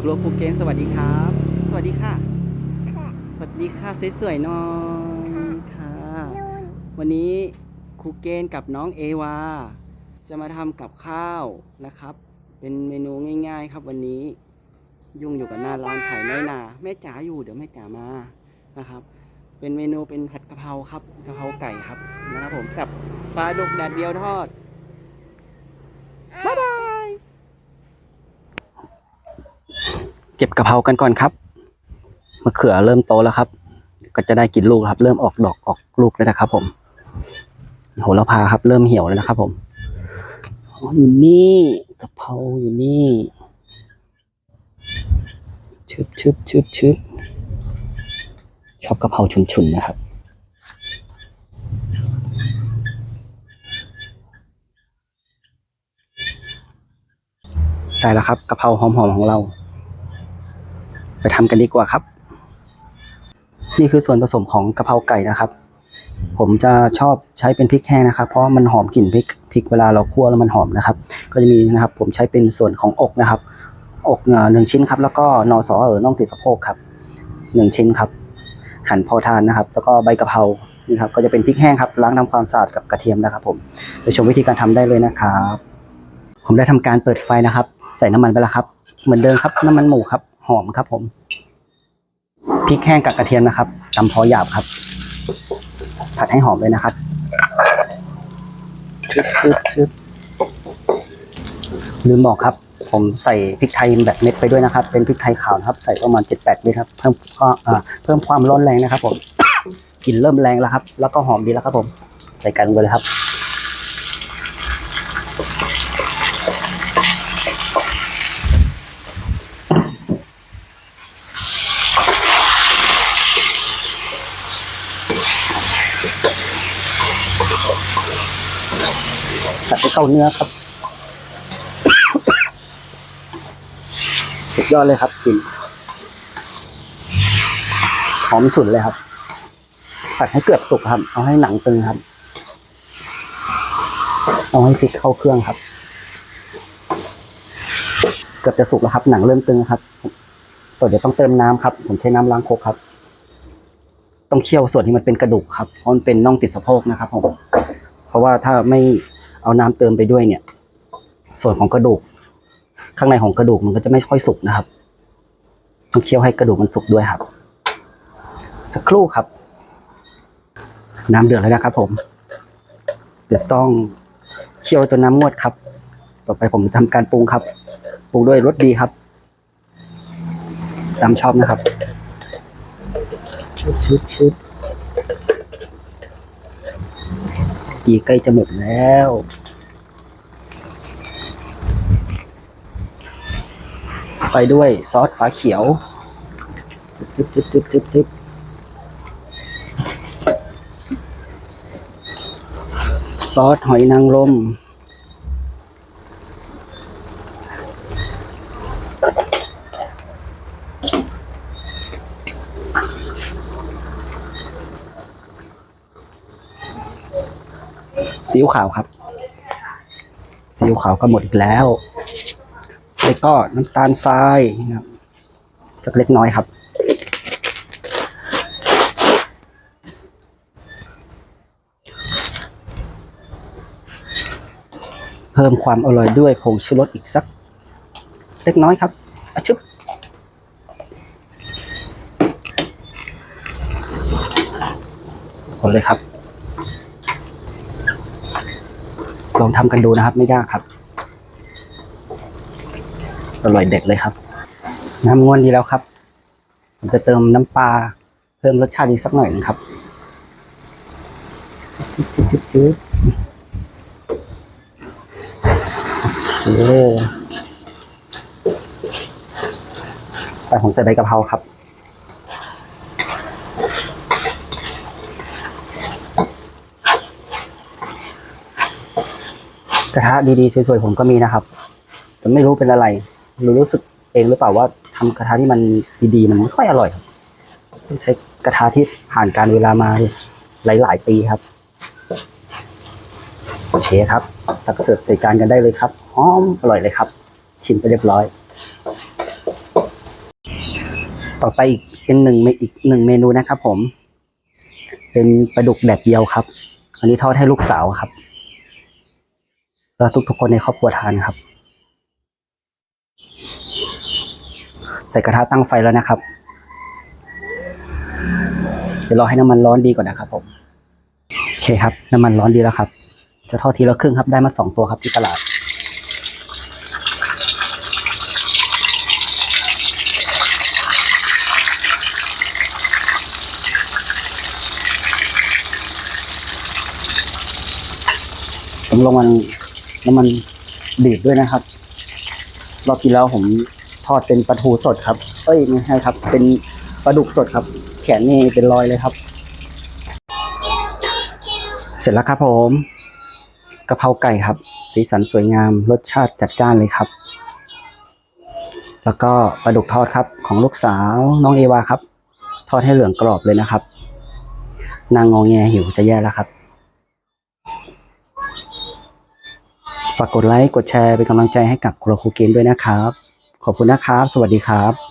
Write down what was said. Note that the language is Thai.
ครัวภูเก็ตสวัสดีครับ สวัสดีค่ะ ค่ะสวัสดีค่ะสวยๆหน่อยค่ะ นู่นวันนี้ครูเกณฑ์กับน้องเอวา จะมาทำกับข้าวนะครับ เป็นเมนูง่าย ๆ ครับวันนี้ ยุ่งอยู่กับหน้าร้านขายน้อยนาแม่จ๋าอยู่เดี๋ยวแม่จ๋ามานะครับ เป็นเมนูเป็นผัดกะเพราครับกะเพราไก่ครับนะครับผมกับปลาดุกแดดเดียวทอดบ๊ายบาย เก็บกะเพรากันก่อนครับมะเขือเริ่มโตแล้วครับ ก็จะได้กินลูกครับ เริ่มออกดอกออกลูกแล้วนะครับ ผมโหระพาครับ เริ่มเหี่ยวแล้วนะครับ ผมอยู่นี่กะเพราอยู่นี่ชึบชึบชึบชึบชอบกะเพราฉุนๆนะครับได้แล้วครับกะเพราหอมๆของเรา ทำกันดีกว่าครับ นี่คือส่วนผสมของกะเพราไก่นะครับ ผมจะชอบใช้เป็นพริกแห้งนะครับ เพราะมันหอมกลิ่นพริกพริกเวลาเราคั่วแล้วมันหอมนะครับ ก็จะมีนะครับ ผมใช้เป็นส่วนของอกนะครับ อกเหนึ่งชิ้นครับ แล้วก็นอสอหรือน่องติดสะโพกครับหนึ่งชิ้นครับ หั่นพอทานนะครับ แล้วก็ใบกะเพรานี่ครับก็จะเป็นพริกแห้งครับล้างทำความสะอาดกับกระเทียมนะครับ ผมไปชมวิธีการทำได้เลยนะครับ ผมได้ทำการเปิดไฟนะครับ ใส่น้ำมันไปแล้วครับ เหมือนเดิมครับ น้ำมันหมูครับ หอมครับผมพริกแห้งกับกระเทียมนะครับตำพอหยาบครับ ผัดให้หอมเลยนะครับชึบชึบชึบลืมบอกครับ ผมใส่พริกไทยแบบเม็ดไปด้วยนะครับ เป็นพริกไทยขาวนะครับ ใส่ประมาณเจ็ดแปดเม็ดครับ เพิ่มก็เพิ่มความร้อนแรงนะครับ ผมกลิ่นเริ่มแรงแล้วครับ แล้วก็หอมดีแล้วครับ ผม ใส่กันไปเลยครับ ตัดให้เข้าเนื้อครับ สุดยอดเลยครับกลิ่นหอมฉุนเลยครับผัดให้เกือบสุกครับ เอาให้หนังตึงครับ เอาให้พริกเข้าเครื่องครับ เกือบจะสุกแล้วครับ หนังเริ่มตึงครับต่อเดี๋ยวต้องเติมน้ำครับ ผมใช้น้ำล้างโคกครับ ต้องเคี่ยวส่วนที่มันเป็นกระดูกครับ เพราะมันเป็นน่องติดสะโพกนะครับผม เพราะว่าถ้าไม่ เอาน้ำเติมไปด้วยเนี่ย ส่วนของกระดูก ข้างในของกระดูกมันก็จะไม่ค่อยสุกนะครับต้องเคี่ยวให้กระดูกมันสุกด้วยครับ สักครู่ครับ น้ำเดือดแล้วนะครับ ผมเดี๋ยวต้องเคี่ยวตัวน้ำงวดครับ ต่อไปผมจะทำการปรุงครับ ปรุงด้วยรสดีครับ ตามชอบนะครับชุบชุบชุบ ปีใกล้จะหมดแล้ว ไปด้วยซอสฝาเขียวจึ๊บจึ๊บจึ๊บจึ๊บจึ๊บซอสหอยนางรม ซีอิ๊วขาวครับซีอิ๊วขาวก็หมดอีกแล้วแล้วก็น้ำตาลทรายนะครับสักเล็กน้อยครับ เพิ่มความอร่อยด้วยผงชูรสอีกสัก เล็กน้อยครับอชึบคนเลยครับ ลองทำกันดูนะครับ ไม่ยากครับอร่อยเด็ดเลยครับ น้ำงวนดีแล้วครับ ผมจะเติมน้ำปลาเพิ่มรสชาติอีกสักหน่อยนึงครับจุ๊บจุ๊บจุ๊บโอเคไปผมใส่ใบกะเพราครับ กระทะดีๆสวยๆผมก็มีนะครับ แต่ไม่รู้เป็นอะไรรู้รู้สึกเองหรือเปล่าว่าทำกระทะที่มันดีๆมันไม่ค่อยอร่อยต้องใช้กระทะที่ผ่านการเวลามาหลายๆปีครับโอเคครับ ตักเสิร์ฟใส่จานกันได้เลยครับหอมอร่อยเลยครับ ชิมไปเรียบร้อย ต่อไปอีกเป็นหนึ่งอีกหนึ่งเมนูนะครับ ผม เป็นปลาดุกแดดเดียวครับ อันนี้ทอดให้ลูกสาวครับ แล้วทุกๆคนในครอบครัวทานครับ ใส่กระทะตั้งไฟแล้วนะครับ เดี๋ยวรอให้น้ำมันร้อนดีก่อนนะครับผมโอเคครับ น้ำมันร้อนดีแล้วครับ จะทอดทีละครึ่งครับได้มาสองตัวครับที่ตลาดผมลงมัน น้ำมันดีดด้วยนะครับ รอบที่แล้วผมทอดเป็นปลาทูสดครับ เอ้ยไม่ใช่ครับ เป็นปลาดุกสดครับ แขนนี่เป็นรอยเลยครับ เสร็จแล้วครับผมกะเพราไก่ครับ สีสันสวยงามรสชาติจัดจ้านเลยครับ แล้วก็ปลาดุกทอดครับ ของลูกสาวน้องเอวาครับ ทอดให้เหลืองกรอบเลยนะครับ นางงองแงหิวจะแย่แล้วครับ ฝากกดไลค์ กดแชร์เป็นกำลังใจให้กับครัวครูเกมด้วยนะครับ ขอบคุณนะครับ สวัสดีครับ